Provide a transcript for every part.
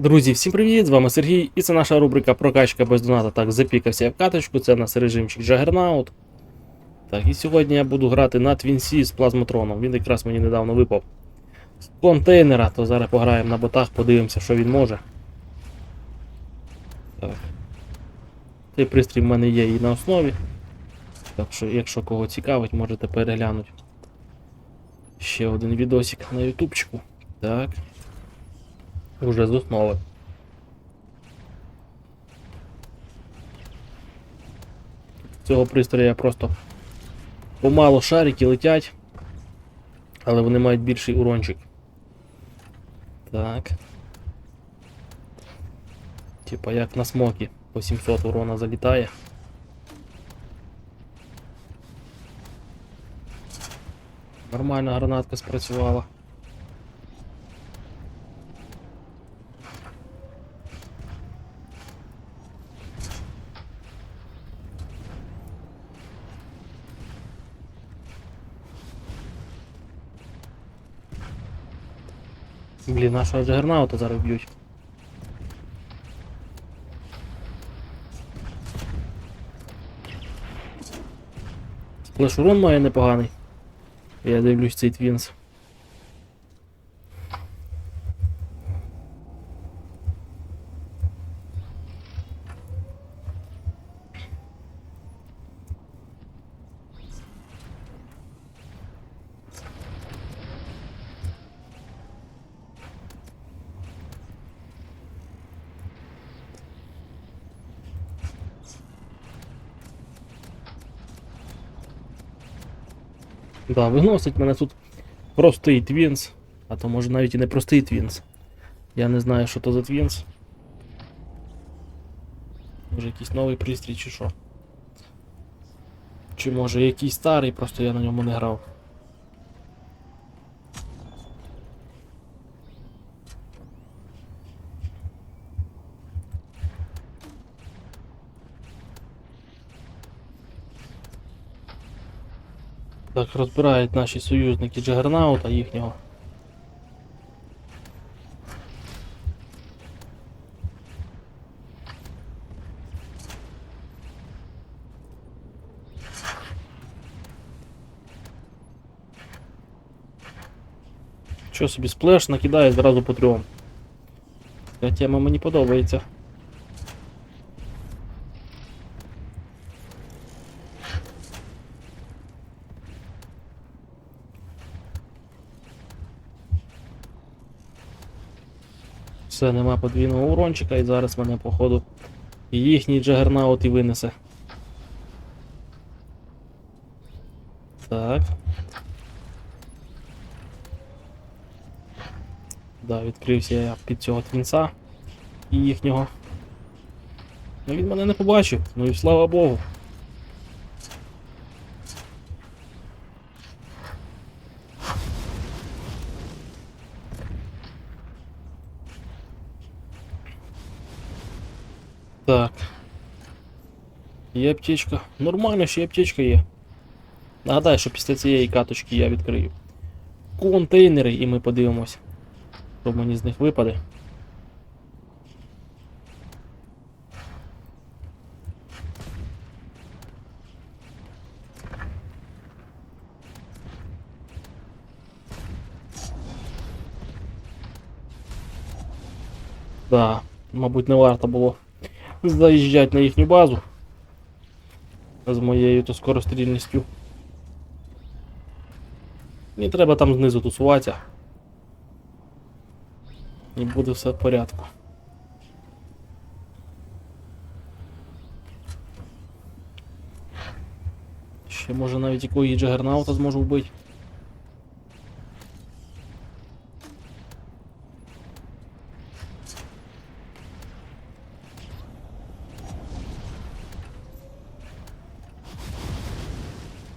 Друзі, всім привіт! З вами Сергій, і це наша рубрика Прокачка без доната. Так, запікався я в каточку, це у нас режимчик Juggernaut. Так, і сьогодні я буду грати на Твінсі з плазмотроном. Він якраз мені недавно випав з контейнера, то зараз пограємо на ботах, подивимося, що він може. Так. Цей пристрій в мене є і на основі. Так що, якщо кого цікавить, можете переглянути. Ще один відосик на ютубчику. Так. Уже з основи. Цього пристрою просто помало шарики летять, але вони мають більший урончик. Так. Типа як на смокі по 700 урона залітає. Нормально гранатка спрацювала. Блін, нашого джагернаута зараз б'ють. Сплеш урон має непоганий. Я дивлюсь цей твінс. Да, виносить мене тут простий твінс. А то може навіть і не простий твінс. Я не знаю, що то за твінс. Може якийсь новий пристрій чи що. Чи може якийсь старий, просто я на ньому не грав. Так, розбирають наші союзники Джагернаута їхнього. Що собі сплеш накидає зразу по трьом. Ця тема мені подобається. Все, нема подвійного урончика і зараз мене, походу, їхній джагернаут і винесе. Так. Да, відкрився я під цього твінца і їхнього. Ну він мене не побачив, ну і слава Богу. Так. Є аптечка. Нормально, ще аптечка є. Нагадаю, що після цієї каточки я відкрию контейнери і ми подивимось, що мені з них випаде. Да, мабуть, не варто було заїжджати на їхню базу з моєю то скорострільністю. Мені треба там знизу тусуватися. І буде все в порядку. Ще може навіть якої джагернаута зможу вбити.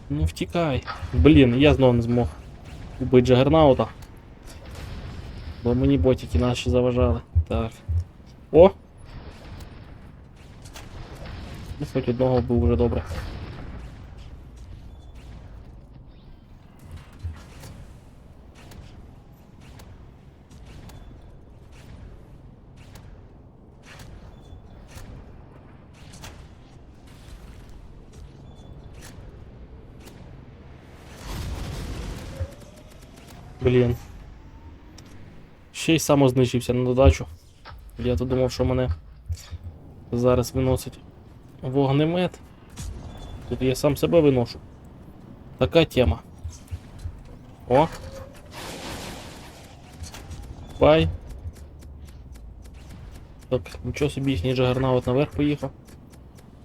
Ну втікай. Блін, я знову не змог убити Джагернаута. Бо мені ботики наші заважали. Так. О! Ну, хоч одного був вже добре. Блін. Ще й самознищився на додачу. Я то думав, що мене зараз виносить вогнемет. Тут я сам себе виношу. Така тема. О. Бай. Так, нічого собі їхній джагернаут наверх поїхав.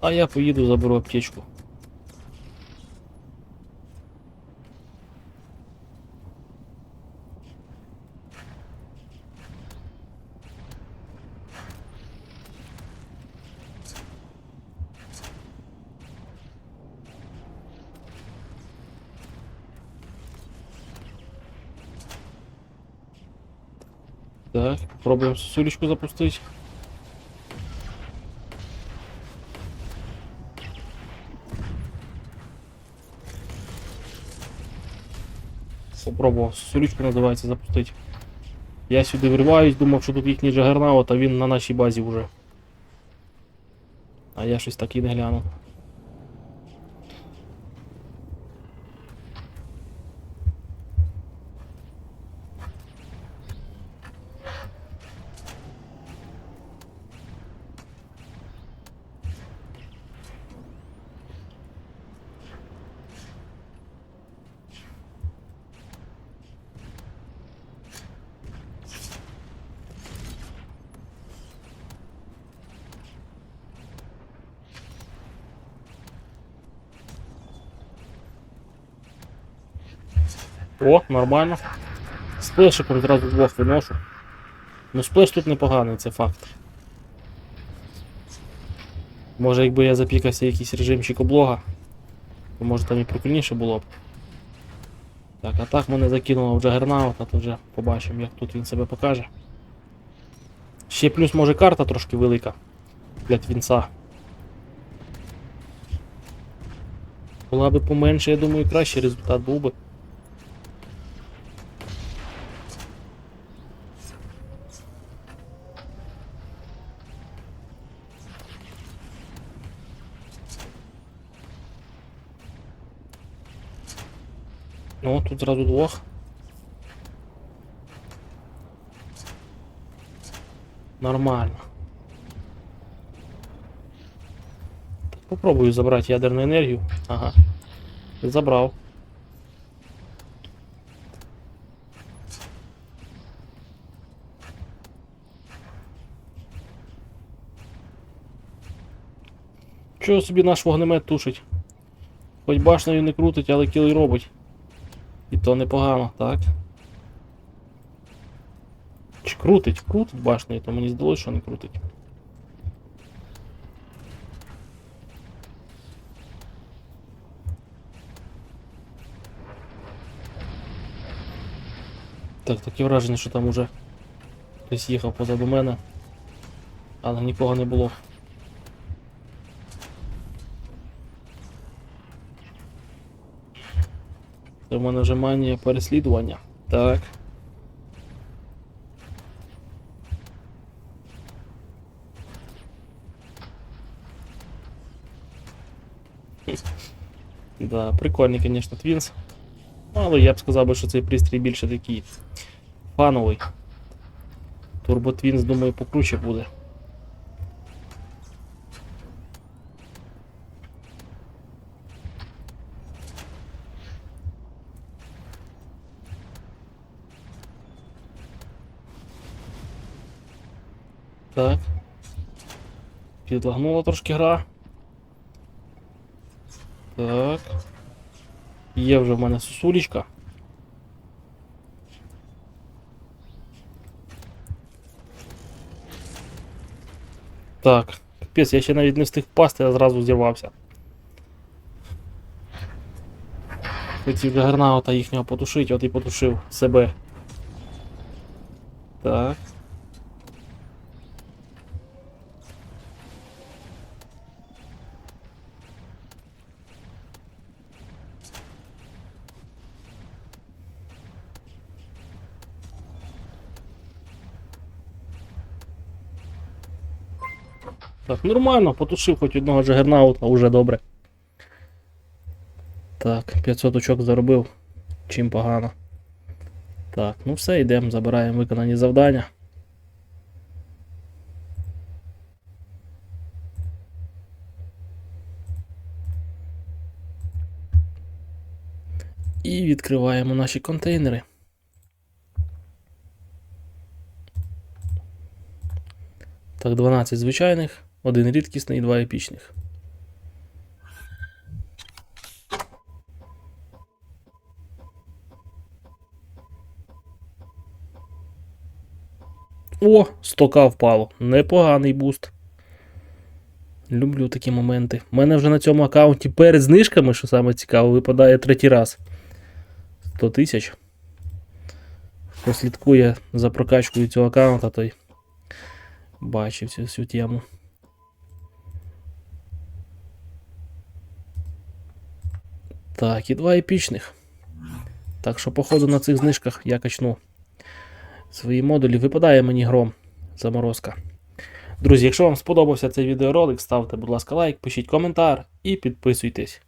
А я поїду, заберу аптечку. Так, пробуємо сосулечку запустити. Попробував сосулечку називається запустити. Я сюди вриваюсь, думав, що тут їхній джагернаут, а він на нашій базі вже. А я щось так і не глянув. О, нормально. Сплешиком зразу двох виношу. Ну, сплеш тут непоганий, це факт. Може, якби я запікався якийсь режимчик облога, то може там і прикольніше було б. Так, а так мене закинуло в Джагернаут, а то вже побачимо, як тут він себе покаже. Ще плюс може карта трошки велика для твінца. Була би поменше, я думаю, кращий результат був би. Ну, тут зразу двох. Нормально. Попробую забрати ядерну енергію. Ага. Забрав. Чого собі наш вогнемет тушить? Хоч башнею не крутить, але кіл робить. І то непогано, так? Чи крутить? Крутить башнею, то мені здалося, що не крутить. Так, таке враження, що там уже хтось їхав позаду мене, але нікого не було. Це в мене вже манія переслідування. Так. Да, прикольний, звісно, твінс. Але я б сказав би, що цей пристрій більше такий фановий. Турбо Твінс, думаю, покруче буде. Так. Підлагнула трошки гра. Так. Є вже в мене сосулечка. Так, капець, я ще навіть не встиг впасти, я зразу зірвався. Хотів Джагернаута їхнього потушити, от і потушив себе. Так. Так, нормально, потушив хоч одного джагернаута, уже добре. Так, 500 очок заробив. Чим погано. Так, ну все, йдемо, забираємо виконані завдання. І відкриваємо наші контейнери. Так, 12 звичайних, один рідкісний і два епічних. О, 100к впало. Непоганий буст. Люблю такі моменти. У мене вже на цьому аккаунті перед знижками, що саме цікаво, випадає третій раз. 100 тисяч. Хто слідкує за прокачкою цього аккаунта, той бачив цю всю тему. Так, і два епічних. Так що, походу, на цих знижках я качну свої модулі. Випадає мені гром заморозка. Друзі, якщо вам сподобався цей відеоролик, ставте, будь ласка, лайк, пишіть коментар і підписуйтесь.